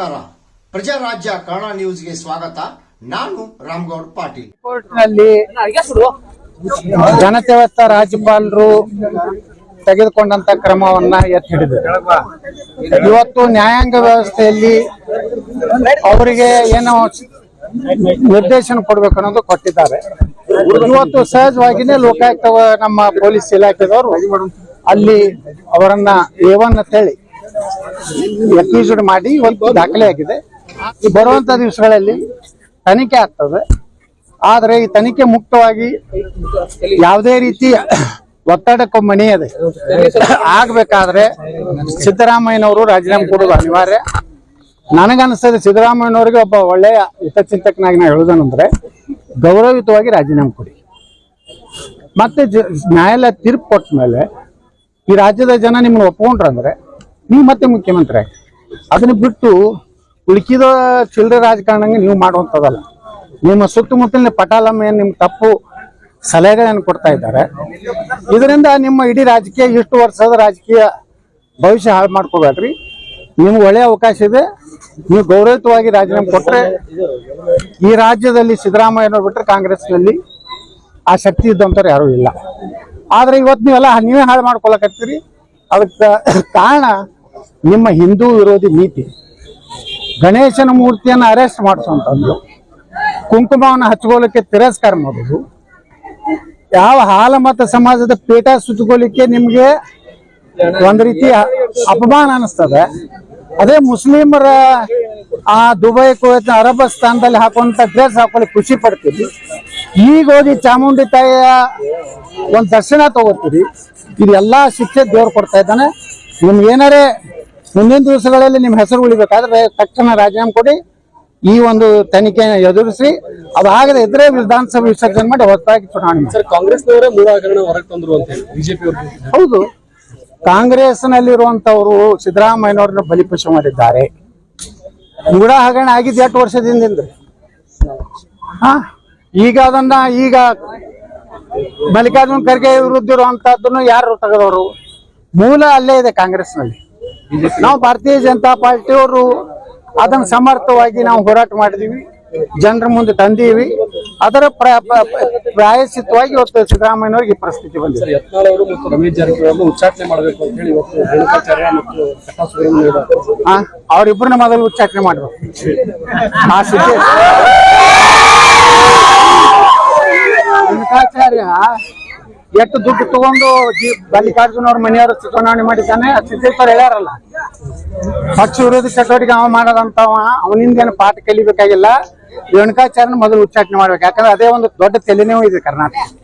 ನಮಸ್ಕಾರ. ಪ್ರಜಾರಾಜ್ಯ ಕನ್ನಡ ನ್ಯೂಸ್ಗೆ ಸ್ವಾಗತ. ನಾನು ರಾಮಗೌಡ್ ಪಾಟೀಲ್. ಕೋರ್ಟ್ನಲ್ಲಿ ರಾಜ್ಯಪಾಲರು ತೆಗೆದುಕೊಂಡಂತ ಕ್ರಮವನ್ನ ಎತ್ತಿ ಹಿಡಿದರು ಇವತ್ತು ನ್ಯಾಯಾಂಗ ವ್ಯವಸ್ಥೆಯಲ್ಲಿ ಅವರಿಗೆ ಏನೋ ನಿರ್ದೇಶನ ಕೊಡ್ಬೇಕು ಅನ್ನೋದು ಕೊಟ್ಟಿದ್ದಾರೆ. ಇವತ್ತು ಸಹಜವಾಗಿನೇ ಲೋಕಾಯುಕ್ತ ನಮ್ಮ ಪೊಲೀಸ್ ಇಲಾಖೆದವರು ಅಲ್ಲಿ ಅವರನ್ನ ಏವನ್ ಅಂತೇಳಿ ಅಕ್ಯೂಸ್ಡ್ ಮಾಡಿ ಒಂದು ದಾಖಲೆ ಆಗಿದೆ. ಈ ಬರುವಂತ ದಿವಸಗಳಲ್ಲಿ ತನಿಖೆ ಆಗ್ತದೆ. ಆದ್ರೆ ಈ ತನಿಖೆ ಮುಕ್ತವಾಗಿ ಯಾವುದೇ ರೀತಿ ಒತ್ತಡಕ್ಕೂ ಮಣಿಯದೆ ಆಗ್ಬೇಕಾದ್ರೆ ಸಿದ್ದರಾಮಯ್ಯನವರು ರಾಜೀನಾಮೆ ಕೊಡೋದು ಅನಿವಾರ್ಯ. ನನಗನ್ಸ್ತದೆ ಸಿದ್ದರಾಮಯ್ಯನವರಿಗೆ ಒಬ್ಬ ಒಳ್ಳೆಯ ಹಿತಚಿಂತಕನಾಗಿ ನಾ ಹೇಳುದಂದ್ರೆ ಗೌರವಯುತವಾಗಿ ರಾಜೀನಾಮೆ ಕೊಡಿ. ಮತ್ತೆ ನ್ಯಾಯಾಲಯ ತೀರ್ಪು ಕೊಟ್ಟ ಮೇಲೆ ಈ ರಾಜ್ಯದ ಜನ ನಿಮ್ಮನ್ನ ಒಪ್ಕೊಂಡ್ರಂದ್ರೆ ನೀವು ಮತ್ತೆ ಮುಖ್ಯಮಂತ್ರಿ ಅದನ್ನ ಬಿಟ್ಟು ಉಳುಕಿದ ಚಿಲ್ಲರೆ ರಾಜಕಾರಣಂಗೆ ನೀವು ಮಾಡುವಂಥದ್ದಲ್ಲ. ನಿಮ್ಮ ಸುತ್ತಮುತ್ತಲಿನ ಪಟಾಲಮ್ಮ ಏನು ನಿಮ್ಗೆ ತಪ್ಪು ಸಲಹೆಗಳನ್ನು ಕೊಡ್ತಾ ಇದ್ದಾರೆ. ಇದರಿಂದ ನಿಮ್ಮ ಇಡೀ ರಾಜಕೀಯ, ಇಷ್ಟು ವರ್ಷದ ರಾಜಕೀಯ ಭವಿಷ್ಯ ಹಾಳು ಮಾಡ್ಕೋಬೇಡ್ರಿ. ನಿಮ್ಗೆ ಒಳ್ಳೆಯ ಅವಕಾಶ ಇದೆ. ನೀವು ಗೌರವಯುತವಾಗಿ ರಾಜೀನಾಮೆ ಕೊಟ್ಟರೆ ಈ ರಾಜ್ಯದಲ್ಲಿ ಸಿದ್ದರಾಮಯ್ಯನವ್ರು ಬಿಟ್ಟರೆ ಕಾಂಗ್ರೆಸ್ನಲ್ಲಿ ಆ ಶಕ್ತಿ ಇದ್ದಂಥವ್ರು ಯಾರೂ ಇಲ್ಲ. ಆದರೆ ಇವತ್ತು ನೀವೆಲ್ಲ, ನೀವೇ ಹಾಳು ಮಾಡ್ಕೊಳಕತ್ತೀರಿ. ಅದಕ್ಕೆ ಕಾರಣ ನಿಮ್ಮ ಹಿಂದೂ ವಿರೋಧಿ ನೀತಿ. ಗಣೇಶನ ಮೂರ್ತಿಯನ್ನು ಅರೆಸ್ಟ್ ಮಾಡಿಸುವಂಥದ್ದು ಕುಂಕುಮವನ್ನು ಹಚ್ಕೊಳ್ಳಿಕ್ಕೆ ತಿರಸ್ಕಾರ ಮಾಡೋದು. ಯಾವ ಹಾಲ ಮತ ಸಮಾಜದ ಪೀಠ ಸುತ್ತಕೊಳ್ಳಿಕ್ಕೆ ನಿಮಗೆ ಒಂದು ರೀತಿ ಅಪಮಾನ ಅನಿಸ್ತದೆ. ಅದೇ ಮುಸ್ಲಿಮರ ಆ ದುಬೈ, ಕುವೈತ್ ಅರಬಸ್ತಾನದಲ್ಲಿ ಹಾಕುವಂತ ಡ್ರೆಸ್ ಹಾಕೊಳ್ಳಿ ಖುಷಿ ಪಡ್ತೀರಿ. ಈಗ ಹೋಗಿ ಚಾಮುಂಡಿ ತಾಯಿಯ ಒಂದು ದರ್ಶನ ತಗೋತೀರಿ. ಇದೆಲ್ಲಾ ಶಿಕ್ಷೆ ದೇವ್ರು ಕೊಡ್ತಾ ಇದ್ದಾನೆ. ನಿಮ್ಗೆ ಏನಾರೇ ಮುಂದಿನ ದಿವಸಗಳಲ್ಲಿ ನಿಮ್ಮ ಹೆಸರು ಉಳಿಬೇಕಾದ್ರೆ ತಕ್ಷಣ ರಾಜೀನಾಮೆ ಕೊಡಿ. ಈ ಒಂದು ತನಿಖೆಯನ್ನು ಎದುರಿಸಿ. ಅದಾಗದೆ ಇದ್ರೆ ವಿಧಾನಸಭೆ ವಿಸರ್ಜನೆ ಮಾಡಿ ಹೊಸದಾಗಿ ಚುನಾವಣೆ ಹೌದು ಕಾಂಗ್ರೆಸ್ನವರೇ ಮೂಲ ಹಗರಣ ಹೊರಗೆ ತಂದ್ರು ಅಂತ ಬಿಜೆಪಿ ಹೌದು. ಕಾಂಗ್ರೆಸ್ನಲ್ಲಿರುವಂತವರು ಸಿದ್ದರಾಮಯ್ಯನವ್ರನ್ನ ಬಲಿಪಶು ಮಾಡಿದ್ದಾರೆ. ಮೂಡ ಹಗರಣ ಆಗಿದ್ದು ಎಷ್ಟು ವರ್ಷದಿಂದ? ಹಾ? ಈಗ ಅದನ್ನ ಈಗ ಮಲ್ಲಿಕಾರ್ಜುನ್ ಖರ್ಗೆ ವಿರುದ್ಧ ಇರುವಂತಹದ್ದನ್ನು ಯಾರು ತೆಗೆದವರು? ಮೂಲ ಅಲ್ಲೇ ಇದೆ ಕಾಂಗ್ರೆಸ್ನಲ್ಲಿ. ನಾವು ಭಾರತೀಯ ಜನತಾ ಪಾರ್ಟಿಯವರು ಅದನ್ನು ಸಮರ್ಥವಾಗಿ ನಾವು ಹೋರಾಟ ಮಾಡಿದೀವಿ. ಜನರ ಮುಂದೆ ತಂದೀವಿ. ಅದರ ಪ್ರಾಯಶಿತವಾಗಿ ಇವತ್ತು ಸಿದ್ದರಾಮಯ್ಯನವ್ರಿಗೆ ಈ ಪರಿಸ್ಥಿತಿ ಬಂದಿದೆ. ಮತ್ತು ರಮೇಶ್ ಜಾರಕಿಹೊಳಿ ಉಚ್ಚಾಟನೆ ಮಾಡಬೇಕು ಅಂತ ಹೇಳಿ ಇವತ್ತು ರೇಣುಕಾಚಾರ್ಯ ಮತ್ತು ಕಟಾ ಸುಬ್ರಹ್ಮಣ್ಯ ಆ, ಅವ್ರಿಬ್ರನ್ನ ಮೊದಲು ಉಚ್ಚಾಟನೆ ಮಾಡ್ಬೇಕು ಆ ರೇಣುಕಾಚಾರ್ಯ ಎಷ್ಟು ದುಡ್ಡು ತಗೊಂಡು ಜಿ- ಮಲ್ಲಿಕಾರ್ಜುನ ಅವ್ರ ಮನೆಯವರು ಚುನಾವಣೆ ಮಾಡಿದ್ದಾನೆ ಸಿದ್ದೇಶ್ವರ ಹೇಳ್ಯಾರಲ್ಲ. ಪಕ್ಷ ವಿರೋಧಿ ಚಟುವಟಿಕೆ ಅವ ಮಾಡದಂತ ಅವನಿಂದ ಏನು ಪಾಠ ಕಲಿಬೇಕಾಗಿಲ್ಲ. ರೇಣುಕಾಚಾರ್ಯನ ಮೊದಲು ಉಚ್ಚಾಟನೆ ಮಾಡ್ಬೇಕು, ಯಾಕಂದ್ರೆ ಅದೇ ಒಂದು ದೊಡ್ಡ ತಲೆನೋವು ಇದೆ ಕರ್ನಾಟಕ.